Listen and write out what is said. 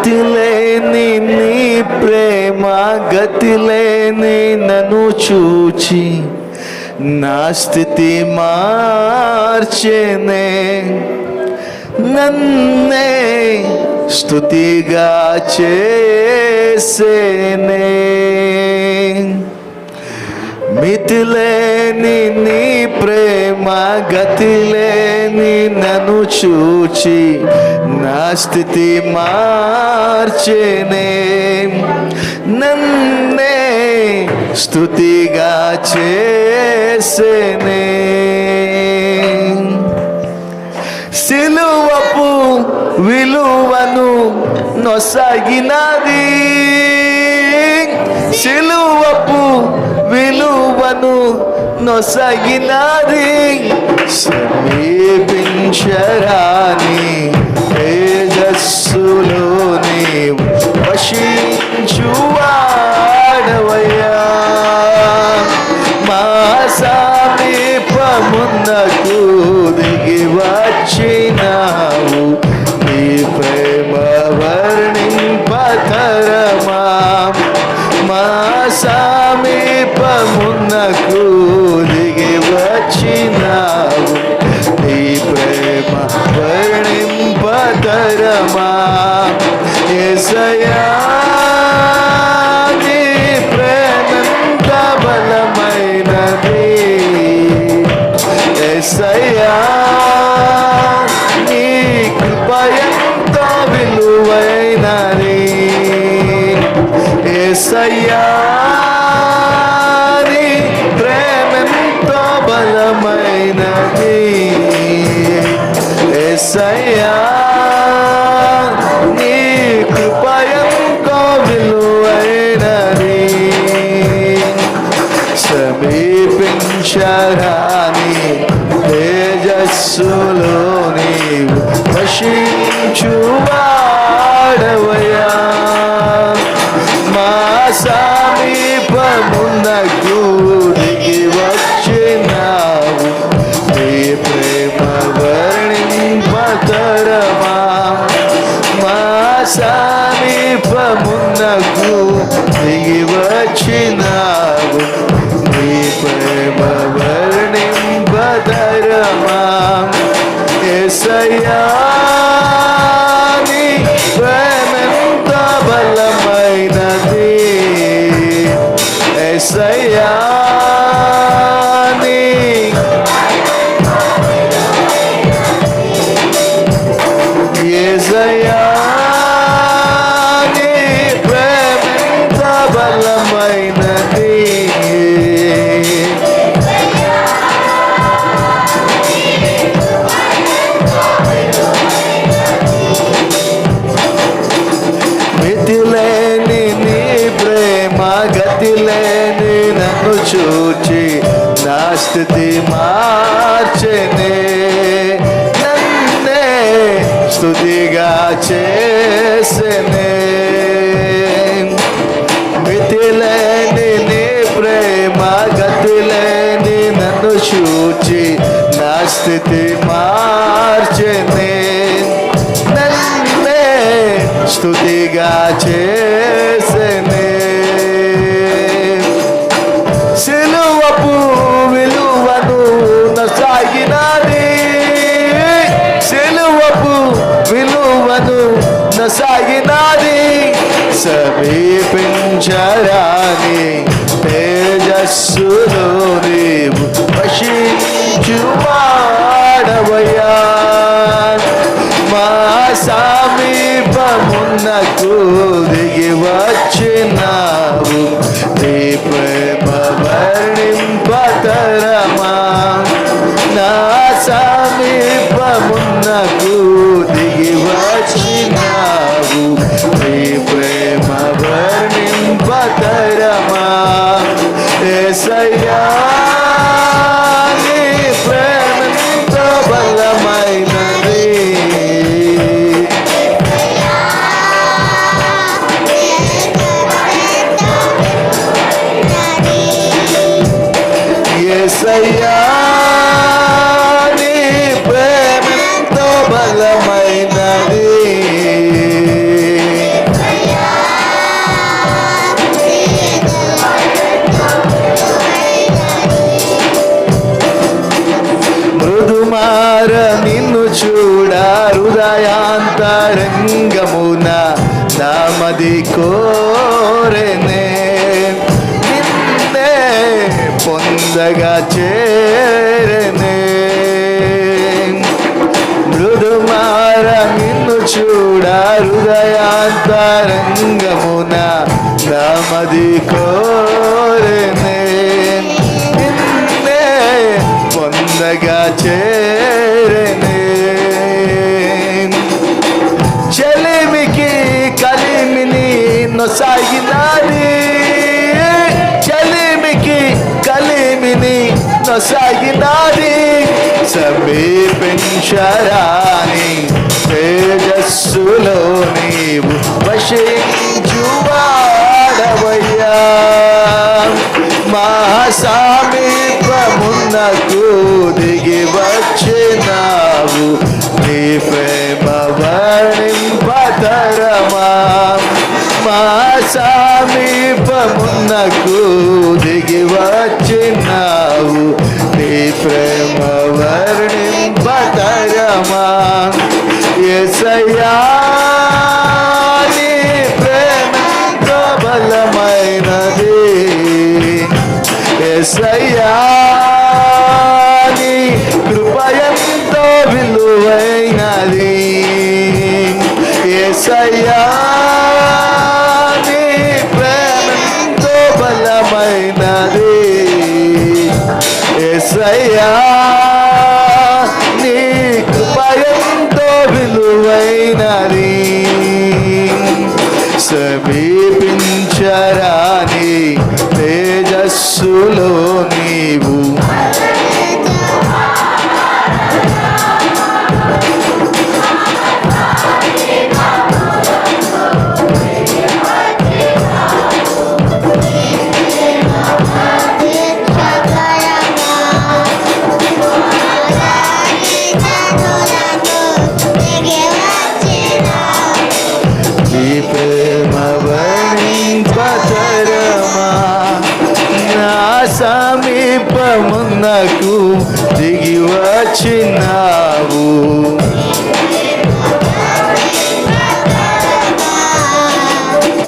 గతిలేని నీ ప్రేమ గతిలేని నన్ను చూచి నా స్థితి మార్చేనే. నన్నే స్థుతిగా చేసేనే. మితిలేని నీ ప్రేమ గతిలేని నన్ను చూచి నా స్థితి మార్చేనే. నన్నే స్థుతిగా చేసేనే. సిలువపు విలువను నొసగినది. సిలువపు విలువను నొసగినది. సమీపించరాని తేజస్సులోని వశించువాడవయ్యా. మా సమీపమున్నకు దిగి వచ్చినా ఎసయ్యా నీ కృపయంతో విలువైనది సమీపించరాని తేజస్సులో నీవు వశించువాడవయా మా సమీపమున్నకు ప్రేమ వర్ణింపతరమా ఎసయ్యా నన్ను చూచి నా స్థితి మార్చనే నన్నే స్థుతిగా చేసనే మితిలేని నీ ప్రేమ గతిలేని నన్ను చూచి నా స్థితి మార్చనే నన్నే స్థుతిగా చేసనే నసాగినది సమీపించరాని తేజస్సులో నీవు వశించువాడవయ్యా. మా సమీపమున్నకు దిగి వచ్చినావు నీ నా సమీపమున్నకు ఏసయ్యా నీ ప్రేమంతో బలమైనది ఏసయ్యా పొందగా చేరనే. మృదుమార నిన్ను చూడ హృదయాంతరంగమున నామది కోరెనే నొసాగినాది సమీపించరాని తేజస్సులో నీవు వశించువాడవయ్యా నాకు దిగి వచ్చినావు. నీ ప్రేమ వర్ణింపతరమా? ఎసయా నీ ప్రేమ ప్రబలమైనది. ఎసయ్యా బలమైనది ఎసయ్యా నీ కృప విలువైనది. సమీపించరాని తేజస్సులో నాకు దిగి వచ్చినావు